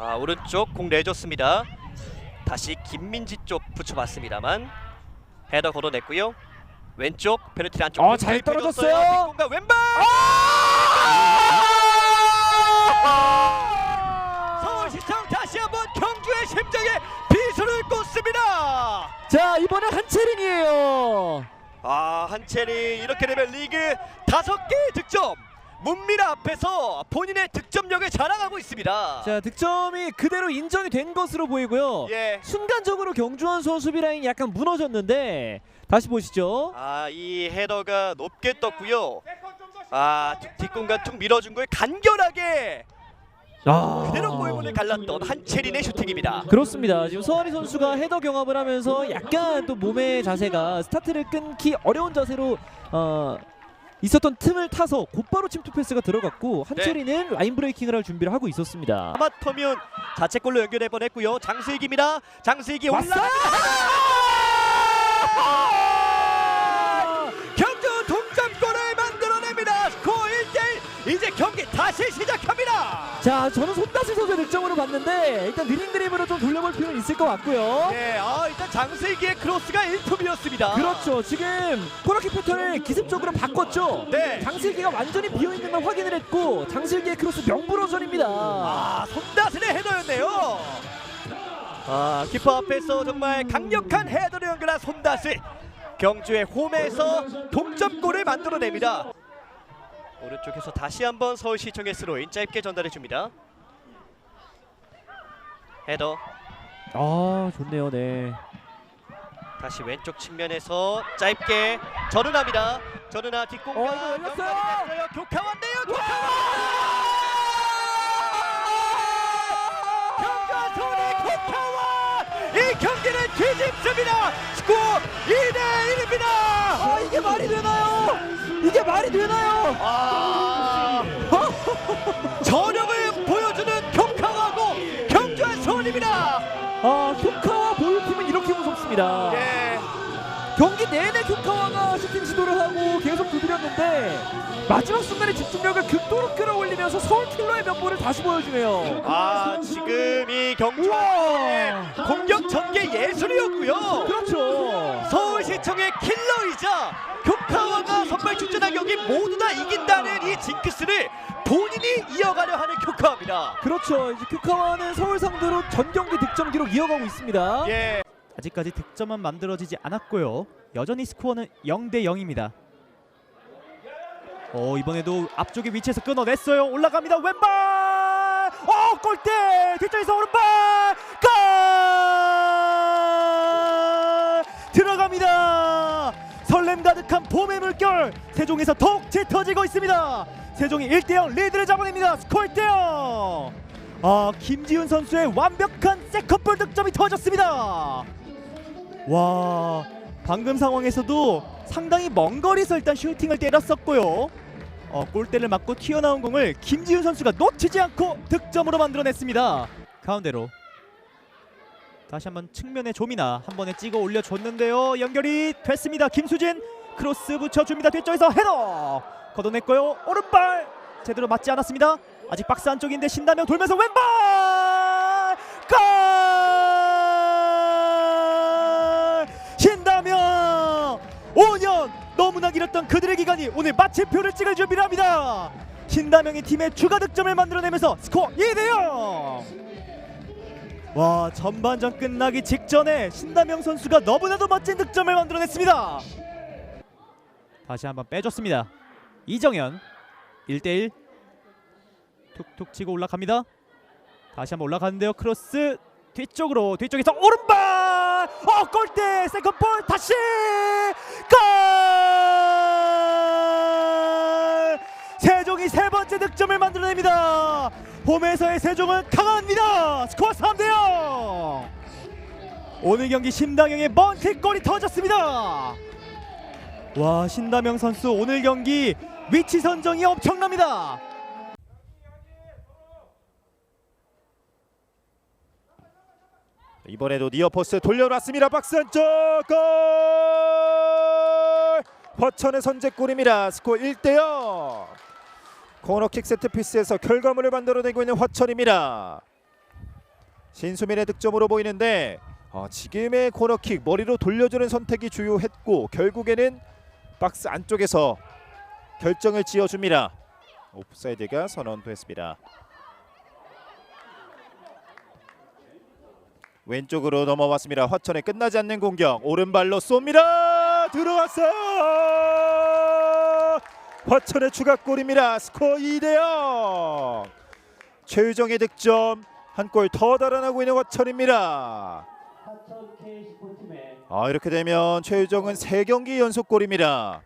아 오른쪽 공 내줬습니다. 다시 김민지 쪽 붙여봤습니다만 헤더 걷어냈고요. 왼쪽 페널티 안쪽. 어, 잘 떨어졌어요. 공과 왼발. 서울시청 다시 한번 경주의 심장에 비수를 꽂습니다. 자 이번엔 한채린이에요. 아 한채리 이렇게 되면 리그 다섯 개의 득점. 문미라 앞에서 본인의 득점력을 자랑하고 있습니다. 자 득점이 그대로 인정이 된 것으로 보이고요. 예. 순간적으로 경주원수 수비 라인이 약간 무너졌는데 다시 보시죠. 아 이 헤더가 높게 떴고요. 아 뒷- 뒷공간 툭 밀어준 걸 간결하게 아 그대로 골문을 갈랐던 한채린의 슈팅입니다. 그렇습니다. 지금 서한이 선수가 헤더 경합을 하면서 약간 또 몸의 자세가 스타트를 끊기 어려운 자세로 어, 있었던 틈을 타서 곧바로 침투 패스가 들어갔고 한채리는 라인 브레이킹을 할 준비를 하고 있었습니다. 하마터면 자책골로 연결해 뻔했고요. 장슬기입니다. 장슬기 올라. 경주 이제 경기 다시 시작합니다. 자, 저는 손다슬 선수의 득점으로 봤는데 일단 느린 그림으로 좀 돌려볼 필요는 있을 것 같고요. 네, 아 일단 장슬기의 크로스가 1톱이었습니다. 그렇죠. 지금 코너킥 패턴을 기습적으로 바꿨죠. 네. 장슬기가 완전히 비어 있는 걸 확인을 했고 장슬기의 크로스 명불허전입니다. 아 손다슬의 헤더였네요. 아 키퍼 앞에서 정말 강력한 헤더를 연결한 손다슬 경주의 홈에서 동점골을 만들어냅니다. 오른쪽에서 다시 한번 서울시청의 스로인 짧게 전달해 줍니다. 헤더 아, 좋네요. 네. 다시 왼쪽 측면에서 짧게 전은아입니다. 전은아 뒷공간 어. 연결이 됐어요. 교카완! 이 경기를 뒤집습니다. 스코어 2대 1입니다. 아, 이게 말이 되나요? 이게 말이 되나요? 아, 전력을 보여주는 교카와고 경주의 손입니다. 아, 교카와 보유팀은 이렇게 무섭습니다. 예. 경기 내내 교카와가 슈팅 시도를 하고 계속 두드렸는데 마지막 순간에 집중력을 극도로 끌어올리면서 서울 킬러의 면모를 다시 보여주네요. 아 지금 이 경주 우와! 공격 전개 예술이었고요. 그렇죠. 서울시청의 킬러이자 교카와가 선발 경기 모두 다 이긴다는 이 징크스를 본인이 이어가려 하는 교카와입니다. 그렇죠. 이제 교카와는 서울 상대로 전 경기 득점 기록 이어가고 있습니다. 예. 아직까지 득점은 만들어지지 않았고요. 여전히 스코어는 0 대 0입니다. 어 이번에도 앞쪽의 위치에서 끊어냈어요. 올라갑니다. 왼발. 어 골대 뒷쪽에서 오른발. 봄의 물결 세종에서 더욱 짙어지고 있습니다. 세종이 1대 0 리드를 잡아냅니다. 스코어 1대 0. 아 김지훈 선수의 완벽한 세컨볼 득점이 터졌습니다. 와 방금 상황에서도 상당히 먼 거리에서 일단 슈팅을 때렸었고요. 어, 골대를 맞고 튀어나온 공을 김지훈 선수가 놓치지 않고 득점으로 만들어냈습니다. 가운데로 다시 한번 측면에 조미나 한 번에 찍어 올려줬는데요. 연결이 됐습니다. 김수진 크로스 붙여줍니다. 뒤쪽에서 헤더 걷어냈고요. 오른발 제대로 맞지 않았습니다. 아직 박스 안쪽인데 신다면 돌면서 왼발 골! 신다면 5년 너무나 길었던 그들의 기간이 오늘 마침표를 찍을 준비를 합니다. 신다명이 팀의 추가 득점을 만들어내면서 스코어 2대 0. 와 전반전 끝나기 직전에 신다명 선수가 너무나도 멋진 득점을 만들어냈습니다. 다시 한번 빼줬습니다. 이정현 1대1 툭툭 치고 올라갑니다. 다시 한번 올라가는데요. 크로스 뒤쪽으로 뒤쪽에서 오른발 어 골대 세컨볼 다시 골 세종이 세 번째 득점을 만들어냅니다. 홈에서의 세종은 강합니다. 스코어 3대 0. 오늘 경기 신당영의 먼킥골이 터졌습니다. 와 신다명 선수 오늘 경기 위치 선정이 엄청납니다. 이번에도 니어포스 돌려놨습니다. 박스 안쪽 골! 화천의 선제골입니다. 스코어 1대 0. 코너킥 세트피스에서 결과물을 만들어내고 있는 화천입니다. 신수민의 득점으로 보이는데 어, 지금의 코너킥 머리로 돌려주는 선택이 주요했고 결국에는 박스 안쪽에서 결정을 지어줍니다. 오프사이드가 선언됐습니다. 왼쪽으로 넘어왔습니다. 화천의 끝나지 않는 공격 오른발로 쏩니다. 들어왔어요. 화천의 추가골입니다. 스코어 2대 0. 최유정의 득점 한 골 더 달아나고 있는 화천입니다. 아 이렇게 되면 최유정은 세 경기 연속 골입니다.